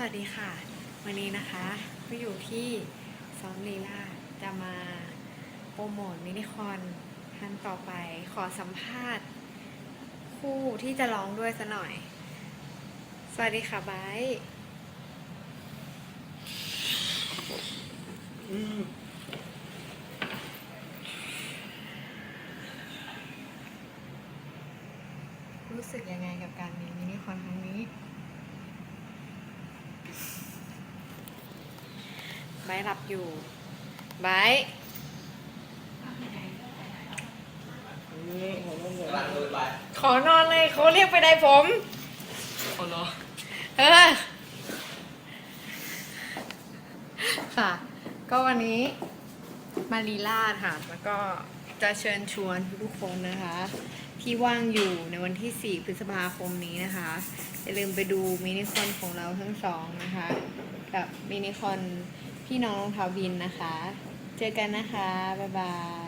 สวัสดีค่ะ วันนี้นะคะก็อยู่ที่ซ้อมลีลาจะมาโปรโมทมินิคอนท่านต่อไปขอสัมภาษณ์ คู่ที่จะร้องด้วยซะหน่อย สวัสดีค่ะไบร์รู้สึกยังไงกับการมีมินิคอนครั้งนี้ ไบร์ทหลับอยู่ไบร์ทกำลังดูไปขอนอนเลยเขาเรียกไปได้ผมเอาเหรอเออค่ะ ก็วันนี้มาลีลาดค่ะ แล้วก็จะเชิญชวนทุกๆคนนะคะ ที่ว่างอยู่ในวันที่ 4 พฤษภาคมนี้นะคะอย่าลืมไปดูมินิคอนของเราทั้งสองนะคะ กับมินิคอน พี่น้องรองเท้าบินนะคะ เจอกันนะคะ บ๊ายบาย